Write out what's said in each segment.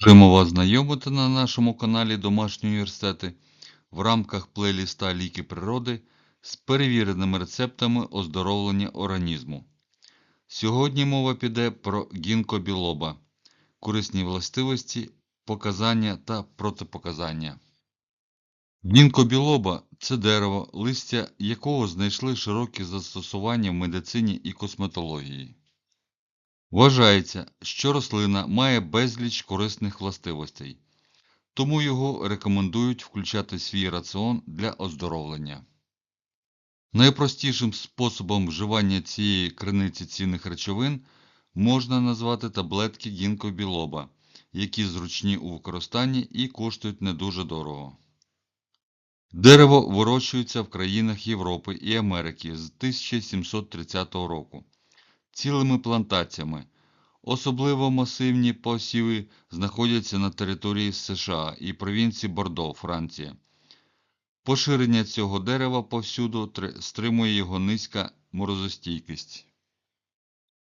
Можемо вас знайомити на нашому каналі Домашні університети в рамках плейліста Ліки природи з перевіреними рецептами оздоровлення організму. Сьогодні мова піде про гінкобілоба, корисні властивості, показання та протипоказання. Гінкобілоба – це дерево, листя якого знайшли широкі застосування в медицині і косметології. Вважається, що рослина має безліч корисних властивостей, тому його рекомендують включати свій раціон для оздоровлення. Найпростішим способом вживання цієї криниці цінних речовин можна назвати таблетки гінкобілоба, які зручні у використанні і коштують не дуже дорого. Дерево вирощується в країнах Європи і Америки з 1730 року цілими плантаціями. Особливо масивні посіви знаходяться на території США і провінції Бордо, Франція. Поширення цього дерева повсюду стримує його низька морозостійкість.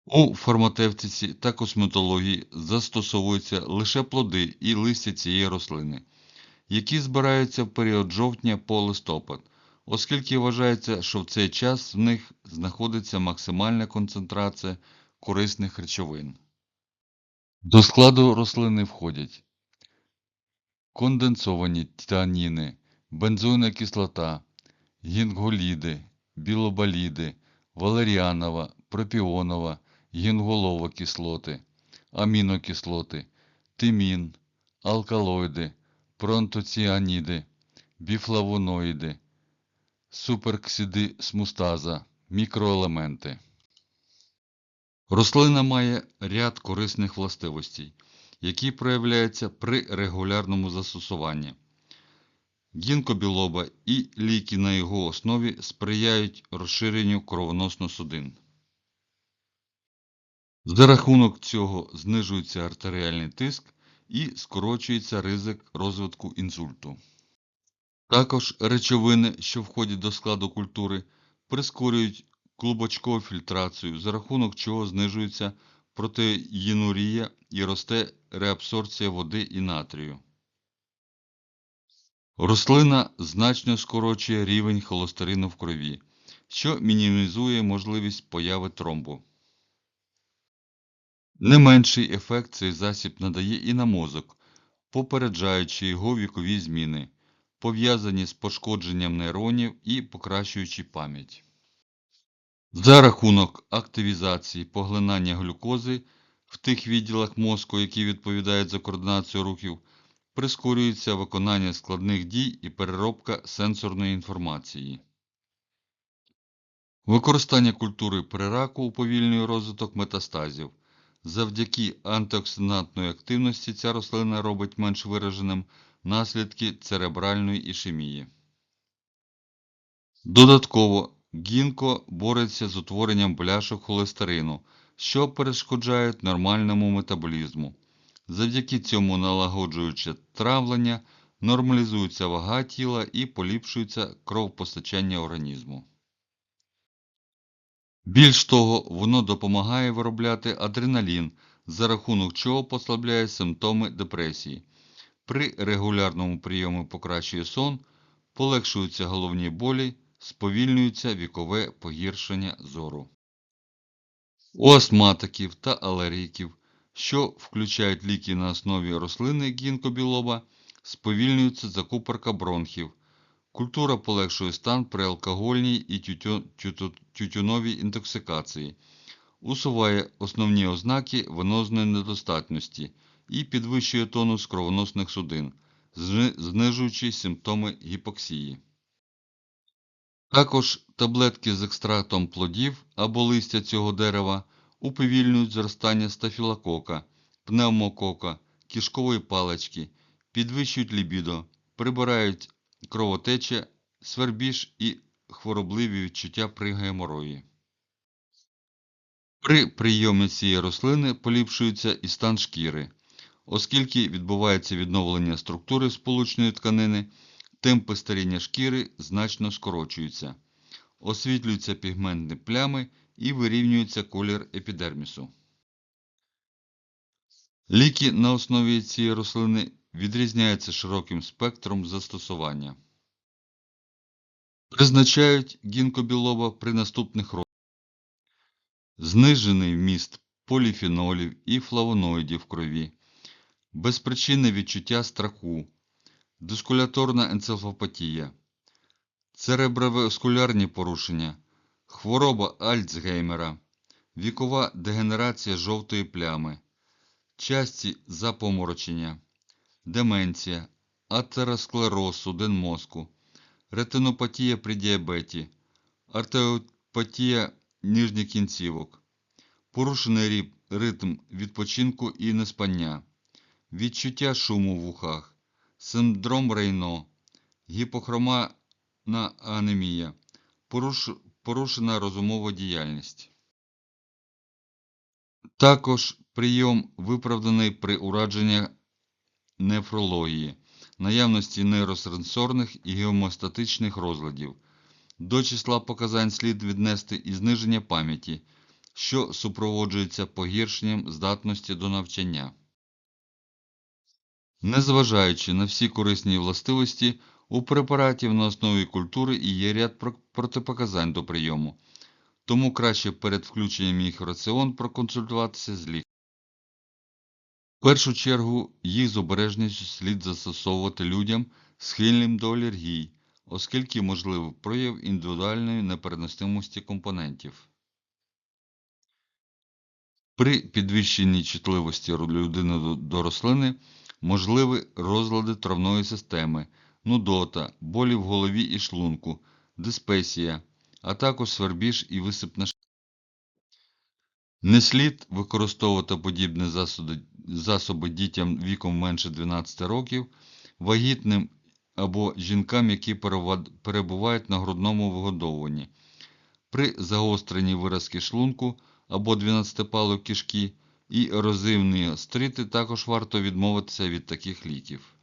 У фармацевтиці та косметології застосовуються лише плоди і листя цієї рослини, які збираються в період жовтня по листопад, оскільки вважається, що в цей час в них знаходиться максимальна концентрація корисних речовин. До складу рослини входять конденсовані тіаніни, бензойна кислота, гінголіди, білобаліди, валеріанова, пропіонова, гінголова кислоти, амінокислоти, тимін, алкалоїди, пронтоціаніди, біфлавоноїди, суперксиди смустаза, мікроелементи. Рослина має ряд корисних властивостей, які проявляються при регулярному застосуванні. Гінкобілоба і ліки на його основі сприяють розширенню кровоносно-судин. За рахунок цього знижується артеріальний тиск і скорочується ризик розвитку інсульту. Також речовини, що входять до складу культури, прискорюють клубочкову фільтрацію, за рахунок чого знижується протеїнурія і росте реабсорбція води і натрію. Рослина значно скорочує рівень холестерину в крові, що мінімізує можливість появи тромбу. Не менший ефект цей засіб надає і на мозок, попереджаючи його вікові зміни, пов'язані з пошкодженням нейронів і покращуючи пам'ять. За рахунок активізації поглинання глюкози в тих відділах мозку, які відповідають за координацію рухів, прискорюється виконання складних дій і переробка сенсорної інформації. Використання культури при раку уповільнює розвиток метастазів. Завдяки антиоксидантної активності ця рослина робить менш вираженим наслідки церебральної ішемії. Додатково гінко бореться з утворенням бляшок холестерину, що перешкоджають нормальному метаболізму. Завдяки цьому налагоджуючи травлення, нормалізується вага тіла і поліпшується кровопостачання організму. Більш того, воно допомагає виробляти адреналін, за рахунок чого послабляє симптоми депресії. При регулярному прийомі покращує сон, полегшуються головні болі, сповільнюється вікове погіршення зору. У астматиків та алергіків, що включають ліки на основі рослини гінкобілоба, сповільнюється закупорка бронхів. Культура полегшує стан при алкогольній і тютю- тютю- тютюновій інтоксикації, усуває основні ознаки венозної недостатності і підвищує тонус кровоносних судин, знижуючи симптоми гіпоксії. Також таблетки з екстрактом плодів або листя цього дерева уповільнюють зростання стафілокока, пневмокока, кишкової палички, підвищують лібідо, прибирають кровотеча, свербіж і хворобливі відчуття при геморої. При прийомі цієї рослини поліпшується і стан шкіри. Оскільки відбувається відновлення структури сполучної тканини, темпи старіння шкіри значно скорочуються, освітлюються пігментні плями і вирівнюється колір епідермісу. Ліки на основі цієї рослини відрізняються широким спектром застосування. Призначають гінкобілоба при наступних розладах. Знижений вміст поліфенолів і флавоноїдів в крові, безпричинне відчуття страху, дискуляторна енцефалопатія, цереброваскулярні порушення, хвороба Альцгеймера, вікова дегенерація жовтої плями, часті запоморочення, деменція, атеросклероз судин мозку, ретинопатія при діабеті, артеріопатія нижніх кінцівок, порушений ритм відпочинку і неспання, відчуття шуму в ухах, синдром Рейно, гіпохромана анемія, поруш- порушена розумова діяльність. Також прийом виправданий при ураженні нефрології, наявності нейросенсорних і геомостатичних розладів. До числа показань слід віднести і зниження пам'яті, що супроводжується погіршенням здатності до навчання. Незважаючи на всі корисні властивості, у препаратів на основі культури і є ряд протипоказань до прийому, тому краще перед включенням їх в раціон проконсультуватися з лікарем. В першу чергу їх з обережністю слід застосовувати людям, схильним до алергій, оскільки можливий прояв індивідуальної непереносимості компонентів. При підвищенні чутливості людини до рослини можливі розлади травної системи, нудота, болі в голові і шлунку, диспесія, а також свербіж і висипна ш- Не слід використовувати подібні засоби, засоби дітям віком менше 12 років, вагітним або жінкам, які перебувають на грудному вигодовуванні. При загостренні виразки шлунку або 12-палої кишки і ерозивні гастрити також варто відмовитися від таких ліків.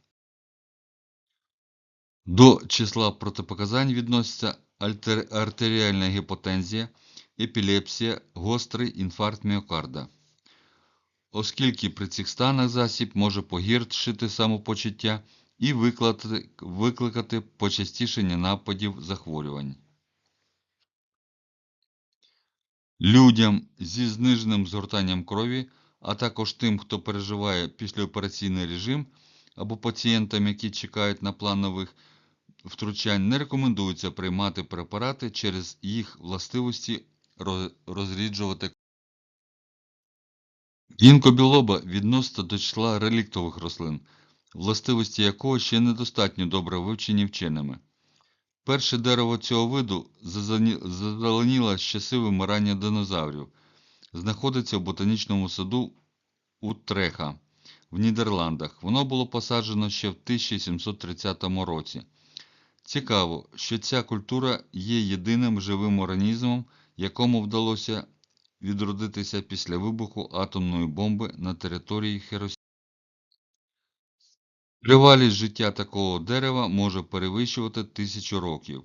До числа протипоказань відносяться артеріальна гіпотензія, епілепсія, гострий інфаркт міокарда. Оскільки при цих станах засіб може погіршити самопочуття і викликати почастішення нападів захворювань. Людям зі зниженим згортанням крові, а також тим, хто переживає післяопераційний режим, або пацієнтам, які чекають на планових втручань, не рекомендується приймати препарати через їх властивості роз- розріджувати. Гінкобілоба відноситься до числа реліктових рослин, властивості якого ще недостатньо добре вивчені вченими. Перше дерево цього виду зазеленіло з часи вимирання динозаврів. Знаходиться в ботанічному саду Утреха в Нідерландах. Воно було посаджено ще в 1730 році. Цікаво, що ця культура є єдиним живим організмом, якому вдалося відродитися після вибуху атомної бомби на території Хіросіми. Тривалість життя такого дерева може перевищувати тисячу років.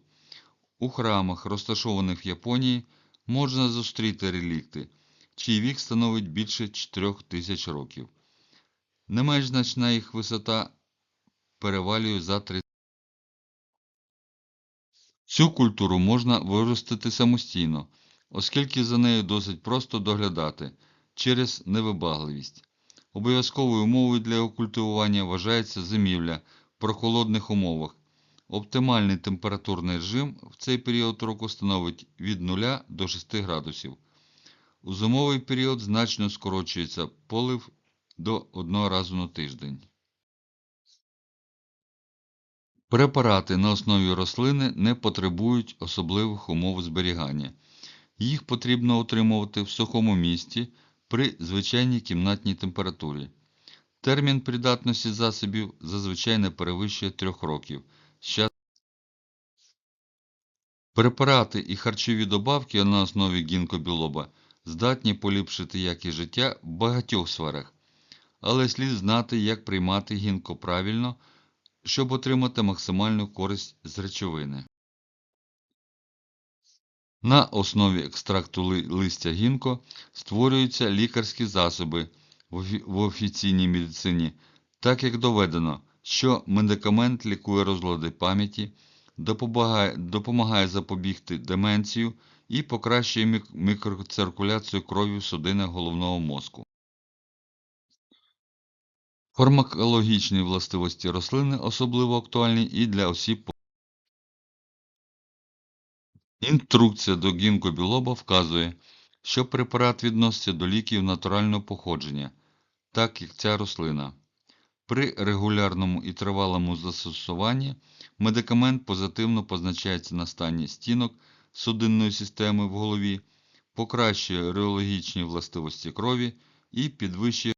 У храмах, розташованих в Японії, можна зустріти релікти, чий вік становить більше 4 тисяч років. Не менш значна їх висота перевалює за 3 Цю культуру можна виростити самостійно, оскільки за нею досить просто доглядати через невибагливість. Обов'язковою умовою для його культивування вважається зимівля в прохолодних умовах. Оптимальний температурний режим в цей період року становить від 0 до 6 градусів. У зимовий період значно скорочується полив до 1 разу на тиждень. Препарати на основі рослини не потребують особливих умов зберігання. Їх потрібно отримувати в сухому місці при звичайній кімнатній температурі. Термін придатності засобів зазвичай не перевищує 3 років. З час- Препарати і харчові добавки на основі гінкобілоба здатні поліпшити якість життя в багатьох сферах, але слід знати, як приймати гінко правильно, щоб отримати максимальну користь з речовини. На основі екстракту листя гінко створюються лікарські засоби, в офіційній медицині, так як доведено, що медикамент лікує розлади пам'яті, допомагає, допомагає запобігти деменцію і покращує мікроциркуляцію крові в судинах головного мозку. Фармакологічні властивості рослини особливо актуальні і для осіб. Інструкція до гінкобілоба вказує, що препарат відноситься до ліків натурального походження, так як ця рослина. При регулярному і тривалому застосуванні медикамент позитивно позначається на стані стінок судинної системи в голові, покращує реологічні властивості крові і підвищує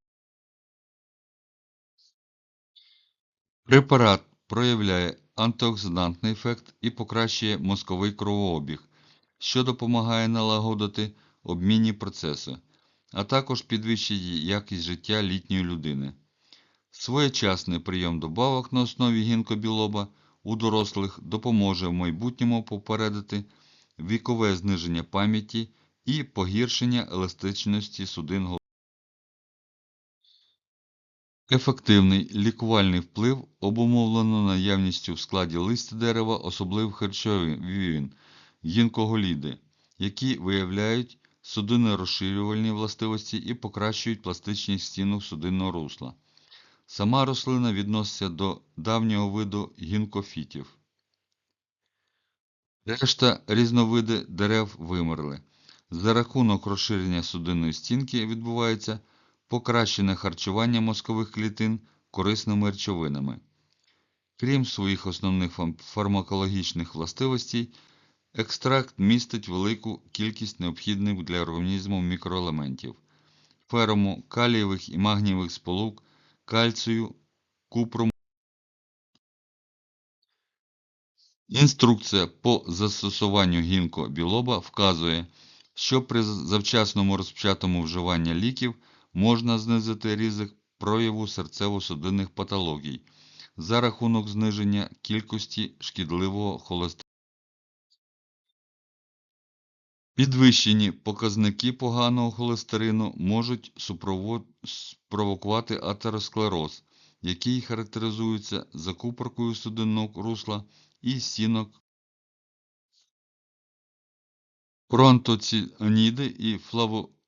Препарат проявляє антиоксидантний ефект і покращує мозковий кровообіг, що допомагає налагодити обмінні процеси, а також підвищує якість життя літньої людини. Своєчасний прийом добавок на основі гінкобілоба у дорослих допоможе в майбутньому попередити вікове зниження пам'яті і погіршення еластичності судин голови. Ефективний лікувальний вплив обумовлено наявністю в складі листя дерева особливих речовин гінкоголіди, які виявляють судинорозширювальні властивості і покращують пластичність стінок судинного русла. Сама рослина відноситься до давнього виду гінкофітів. Решта різновиди дерев вимерли. За рахунок розширення судинної стінки відбувається покращене харчування мозкових клітин корисними речовинами. Крім своїх основних фармакологічних властивостей, екстракт містить велику кількість необхідних для організму мікроелементів ферому, калієвих і магнієвих сполук, кальцію, купру. Інструкція по застосуванню гінкобілоба вказує, що при завчасному розпочатому вживанні ліків можна знизити ризик прояву серцево-судинних патологій за рахунок зниження кількості шкідливого холестерину. Підвищені показники поганого холестерину можуть спровокувати атеросклероз, який характеризується закупоркою судинного русла і стінок проантоціаніди і флавоглікозіди,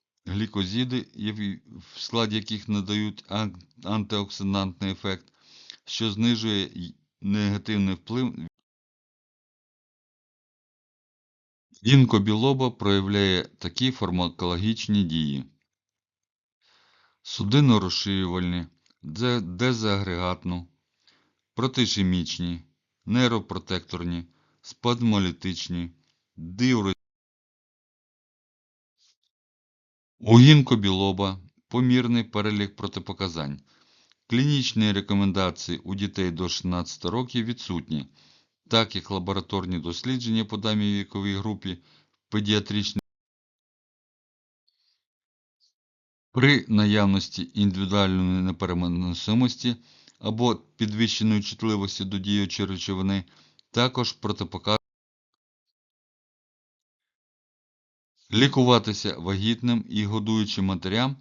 які- в складі яких надають ан- антиоксидантний ефект, що знижує негативний вплив. Гінкобілоба проявляє такі фармакологічні дії. Судинно-розширювальні, дзе- дезагрегатну, протишемічні, нейропротекторні, спазмолітичні, диуретичні. У гінкобілоба помірний перелік протипоказань. Клінічні рекомендації у дітей до 16 років відсутні, так як лабораторні дослідження по даній віковій групі педіатричні при наявності індивідуальної непереносимості або підвищеної чутливості до діючої речовини, також протипоказані Лікуватися вагітним і годуючим матерям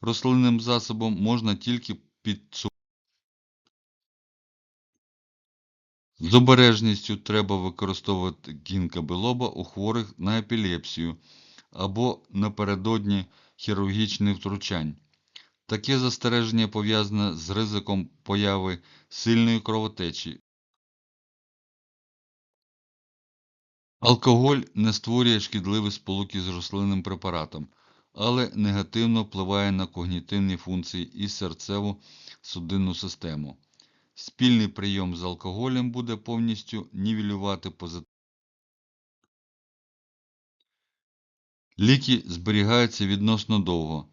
рослинним засобом можна тільки під З обережністю треба використовувати гінкобілоба у хворих на епілепсію або напередодні хірургічних втручань. Таке застереження пов'язане з ризиком появи сильної кровотечі. Алкоголь не створює шкідливі сполуки з рослинним препаратом, але негативно впливає на когнітивні функції і серцеву судинну систему. Спільний прийом з алкоголем буде повністю нівелювати позитив. Ліки зберігаються відносно довго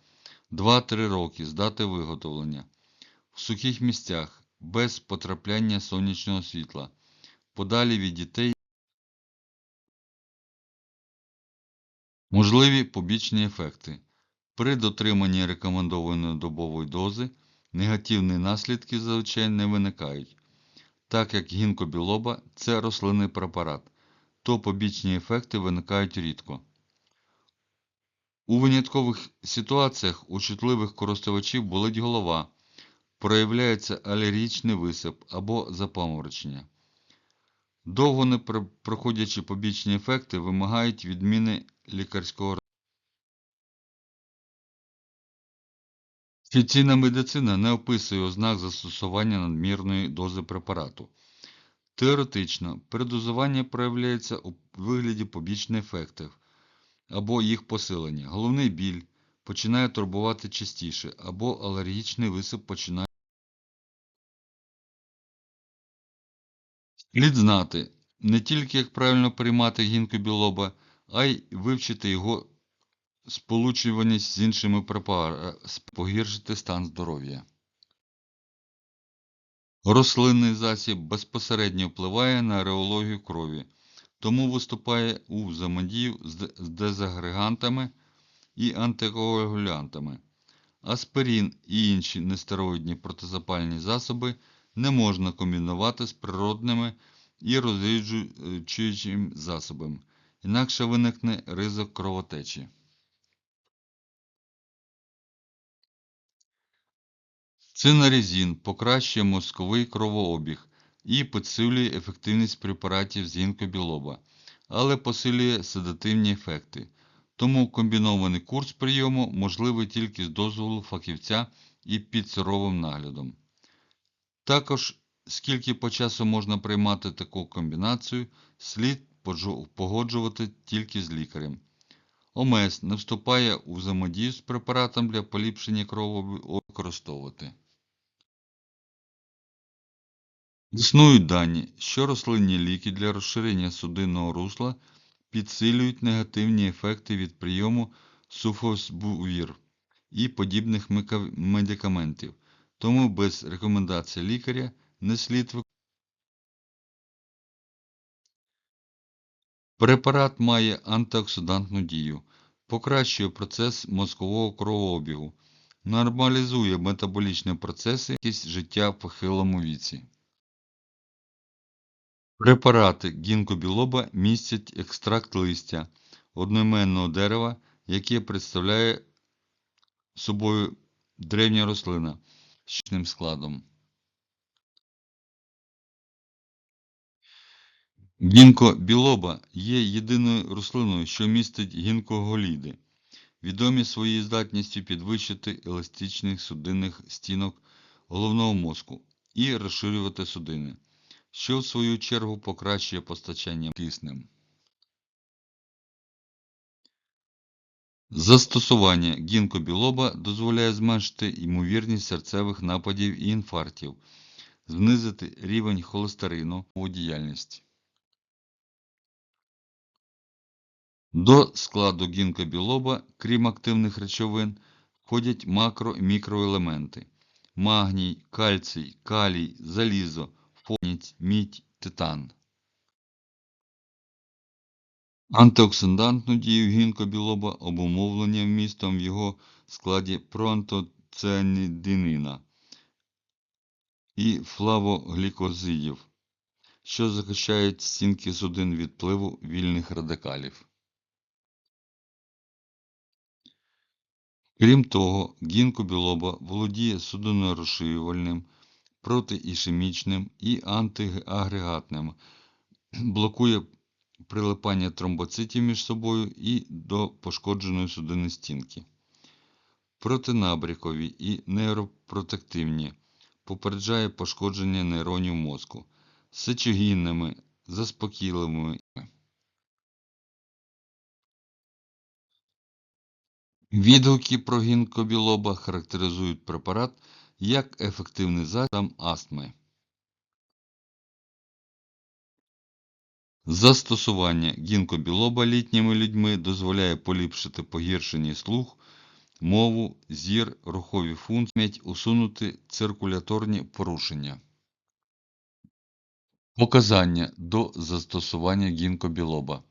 2-3 роки з дати виготовлення в сухих місцях без потрапляння сонячного світла, подалі від дітей. Можливі побічні ефекти. При дотриманні рекомендованої добової дози негативні наслідки зазвичай не виникають. Так як гінкобілоба – це рослинний препарат, то побічні ефекти виникають рідко. У виняткових ситуаціях у чутливих користувачів болить голова, проявляється алергічний висип або запаморочення. Довго не про- проходячи побічні ефекти вимагають відміни лікарського Офіційна медицина не описує ознак застосування надмірної дози препарату. Теоретично, передозування проявляється у вигляді побічних ефектів або їх посилення. Головний біль починає турбувати частіше, або алергічний висип починає. Слід знати не тільки як правильно приймати гінку білоба, а й вивчити його сполучуваність з іншими препаратами, погіршити стан здоров'я. Рослинний засіб безпосередньо впливає на реологію крові, тому виступає у взаємодію з дезагрегантами і антикоагулянтами. Аспирин і інші нестероїдні протизапальні засоби не можна комбінувати з природними і розріджуючими засобами, інакше виникне ризик кровотечі. Цинарізін покращує мозковий кровообіг і підсилює ефективність препаратів з гінкобілоба, але посилює седативні ефекти. Тому комбінований курс прийому можливий тільки з дозволу фахівця і під суровим наглядом. Також, скільки по часу можна приймати таку комбінацію, слід погоджувати тільки з лікарем. ОМС не вступає у взаємодію з препаратом для поліпшення кровообігу використовувати. Існують дані, що рослинні ліки для розширення судинного русла підсилюють негативні ефекти від прийому суфосбувір і подібних медикаментів, тому без рекомендацій лікаря не слід використовувати. Препарат має антиоксидантну дію, покращує процес мозкового кровообігу, нормалізує метаболічні процеси якість життя в похилому віці. Препарати гінкобілоба містять екстракт листя одноіменного дерева, яке представляє собою древня рослина з складом. Гінко білоба є єдиною рослиною, що містить гінкоголіди, відомі своєю здатністю підвищити еластичність судинних стінок головного мозку і розширювати судини, що в свою чергу покращує постачання киснем. Застосування гінкобілоба дозволяє зменшити ймовірність серцевих нападів і інфарктів, знизити рівень холестерину у діяльності. До складу гінкобілоба, крім активних речовин, входять макро- і мікроелементи – магній, кальцій, калій, залізо, фоніць, мідь, титан. Антиоксидантну дію гінкобілоба обумовлення вмістом в його складі проантоціанідинина і флавоглікозидів, що захищають стінки судин від впливу вільних радикалів. Крім того, гінкобілоба володіє судинорозширювальним, протиішемічним і антиагрегатним, блокує прилипання тромбоцитів між собою і до пошкодженої судинної стінки. Протинабрякові і нейропротективні, попереджає пошкодження нейронів мозку, сечогінними, заспокійливими. Відгуки про гінкобілоба характеризують препарат як ефективний засіб астми. Застосування гінкобілоба літніми людьми дозволяє поліпшити погіршений слух, мову, зір, рухові функції, усунути циркуляторні порушення. Показання до застосування гінкобілоба.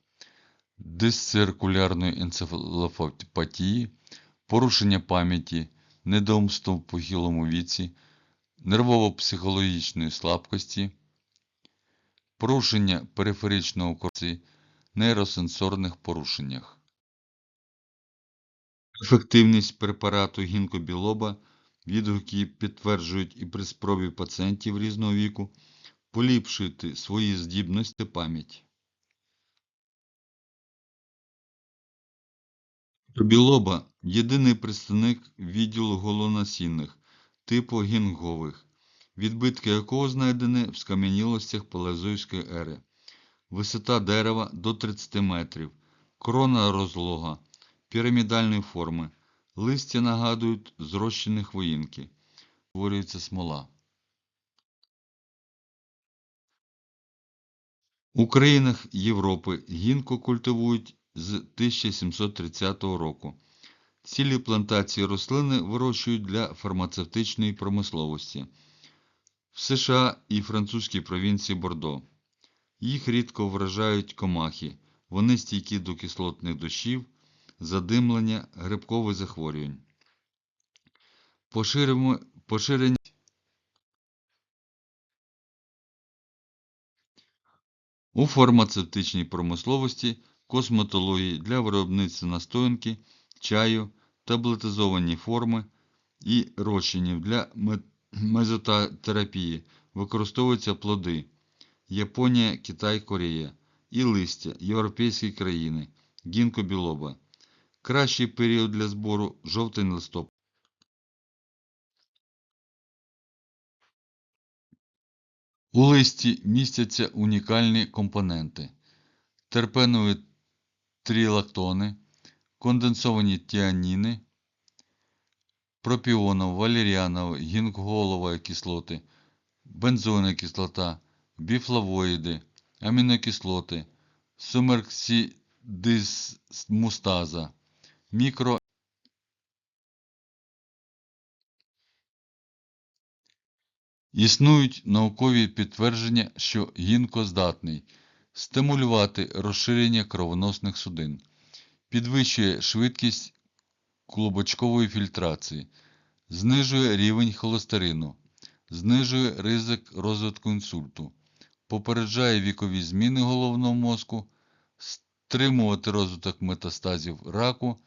Дисциркулярної енцефалопатії, порушення пам'яті, недоумство в похилому віці, нервово-психологічної слабкості, порушення периферичного корці, нейросенсорних порушеннях. Ефективність препарату гінкобілоба відгуки підтверджують і при спробі пацієнтів різного віку поліпшити свої здібності та пам'ять. Білоба – єдиний представник відділу голонасінних типу гінгових, відбитки якого знайдені в скам'янілостях Палеозойської ери. Висота дерева до 30 метрів, крона розлога, пірамідальної форми, листя нагадують зрощені хвоїнки, утворюється смола. У країнах Європи гінку культивують з 1730 року. Цілі плантації рослини вирощують для фармацевтичної промисловості в США і французькій провінції Бордо. Їх рідко вражають комахи, вони стійкі до кислотних дощів, задимлення, грибкових захворювань. Поширимо- Поширення у фармацевтичній промисловості, косметології для виробництва настоянки, чаю, таблетизовані форми і розчинів для мезотерапії використовуються плоди Японія, Китай, Корея і листя європейські країни, гінко білоба. Кращий період для збору жовтень листопад. У листі містяться унікальні компоненти: терпенові трилактони, конденсовані тіаніни, пропіонова, валеріанова, гінголова кислоти, бензоїна кислота, біфлавоїди, амінокислоти, сумерксидисмустаза, мікро Існують наукові підтвердження, що гінко здатний стимулювати розширення кровоносних судин, підвищує швидкість клубочкової фільтрації, знижує рівень холестерину, знижує ризик розвитку інсульту, попереджає вікові зміни головного мозку, стримувати розвиток метастазів раку,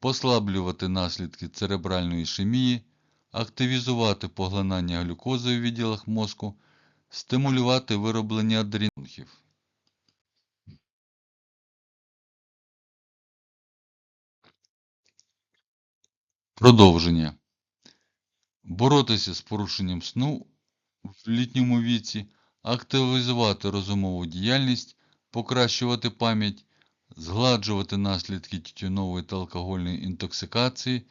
послаблювати наслідки церебральної ішемії, активізувати поглинання глюкози у відділах мозку, стимулювати вироблення адренохів. Продовження. Боротися з порушенням сну в літньому віці, активізувати розумову діяльність, покращувати пам'ять, згладжувати наслідки тютюнової та алкогольної інтоксикації,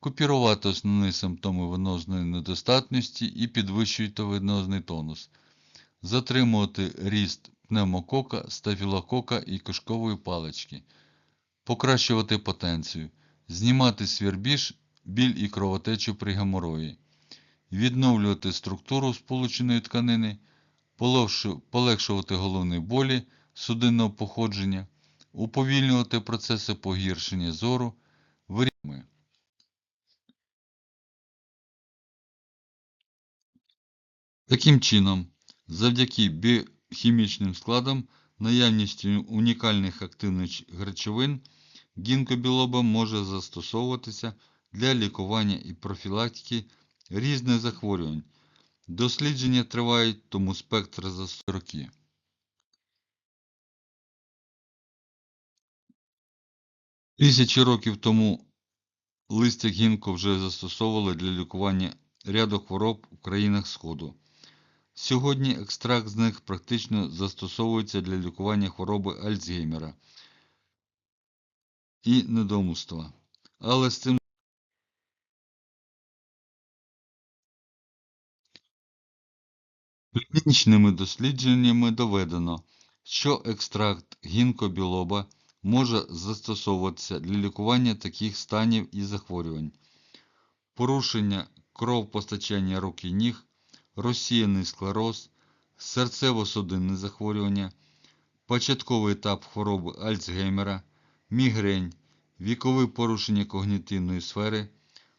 купірувати основні симптоми венозної недостатності і підвищувати венозний тонус, затримувати ріст пневмокока, стафілокока і кишкової палички, покращувати потенцію, знімати свірбіж, біль і кровотечу при геморої, відновлювати структуру сполученої тканини, полегшувати головні болі судинного походження, уповільнювати процеси погіршення зору, вирішення. Таким чином, завдяки біохімічним складам, наявністю унікальних активних речовин, гінкобілоба може застосовуватися для лікування і профілактики різних захворювань. Дослідження тривають, тому спектр застосування роки. Тисячі років тому листя гінко вже застосовували для лікування ряду хвороб у країнах Сходу. Сьогодні екстракт з них практично застосовується для лікування хвороби Альцгеймера і недомуства. Але з цим клінічними дослідженнями доведено, що екстракт гінкобілоба може застосовуватися для лікування таких станів і захворювань. Порушення кровопостачання рук і ніг, розсіяний склероз, серцево-судинне захворювання, початковий етап хвороби Альцгеймера, мігрень, вікові порушення когнітивної сфери,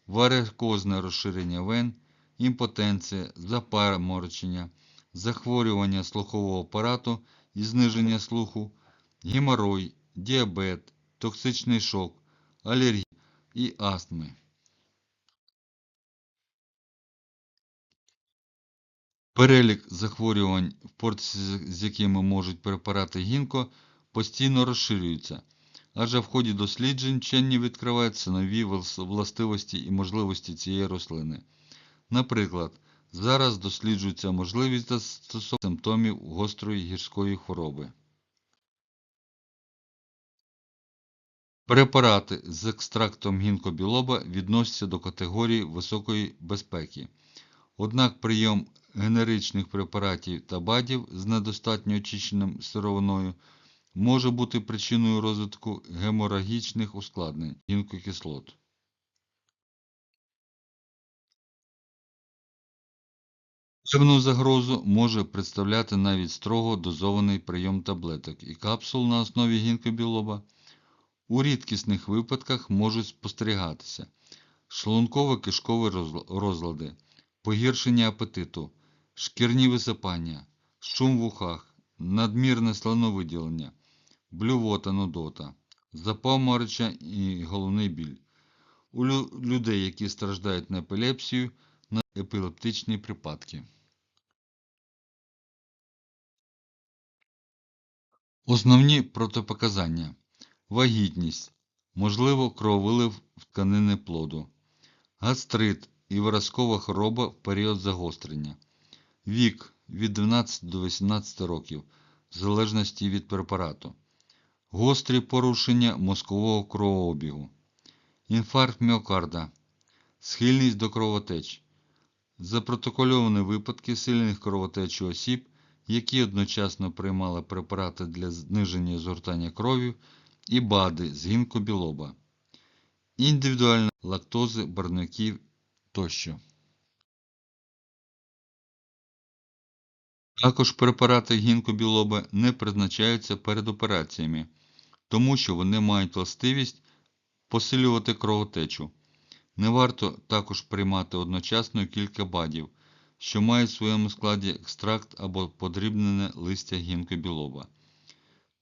варикозне розширення вен, імпотенція, запаморочення, захворювання слухового апарату і зниження слуху, геморой, діабет, токсичний шок, алергія і астми. Перелік захворювань, з якими можуть препарати гінко, постійно розширюється, адже в ході досліджень вчені відкриваються нові властивості і можливості цієї рослини. Наприклад, зараз досліджується можливість застосовування симптомів гострої гірської хвороби. Препарати з екстрактом гінкобілоба відносяться до категорії високої безпеки. Однак прийом генеричних препаратів та БАДів з недостатньо очищеним сировиною може бути причиною розвитку геморагічних ускладнень гінкокислот. Певну загрозу може представляти навіть строго дозований прийом таблеток і капсул на основі гінкобілоба. У рідкісних випадках можуть спостерігатися шлунково-кишкові розлади, погіршення апетиту, шкірні висипання, шум в ухах, надмірне слиновиділення, блювота, нудота, запаморочення і головний біль. У лю- людей, які страждають на епілепсію, на епілептичні припадки. Основні протипоказання. Вагітність, можливо крововилив в тканини плоду, гастрит і виразкова хвороба в період загострення, вік від 12 до 18 років, в залежності від препарату, гострі порушення мозкового кровообігу, інфаркт міокарда, схильність до кровотеч, запротокольовані випадки сильних кровотеч у осіб, які одночасно приймали препарати для зниження згортання крові і БАДи з гінкобілоба, індивідуальна лактози барвників тощо. Також препарати гінкобілоба не призначаються перед операціями, тому що вони мають властивість посилювати кровотечу. Не варто також приймати одночасно кілька БАДів, що мають в своєму складі екстракт або подрібнене листя гінкобілоба.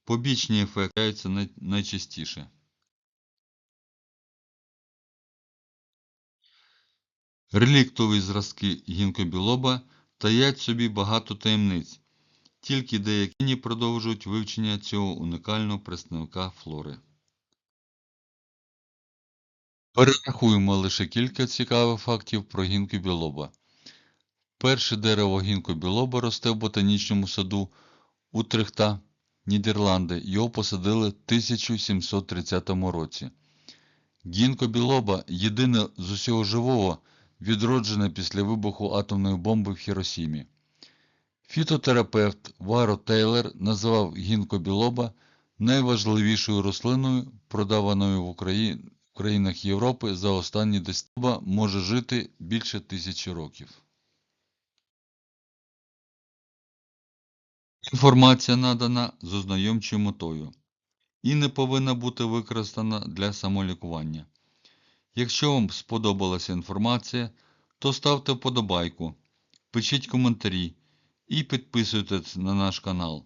Побічні ефекти трапляються най- найчастіше. Реліктові зразки гінкобілоба таять собі багато таємниць, тільки деякі продовжують вивчення цього уникального представника флори. Перерахуємо лише кілька цікавих фактів про гінкобілоба. Перше дерево гінкобілоба росте в ботанічному саду Утрехта, Нідерланди. Його посадили в 1730 році. Гінко білоба єдине з усього живого, відроджене після вибуху атомної бомби в Хіросімі. Фітотерапевт Варо Тейлер називав гінко білоба найважливішою рослиною, продаваною в Україні в країнах Європи за останні десятиліття, може жити більше тисячі років. Інформація надана з ознайомчою метою і не повинна бути використана для самолікування. Якщо вам сподобалася інформація, то ставте вподобайку, пишіть коментарі і підписуйтесь на наш канал.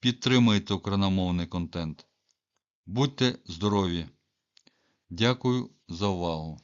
Підтримуйте україномовний контент. Будьте здорові! Дякую за увагу!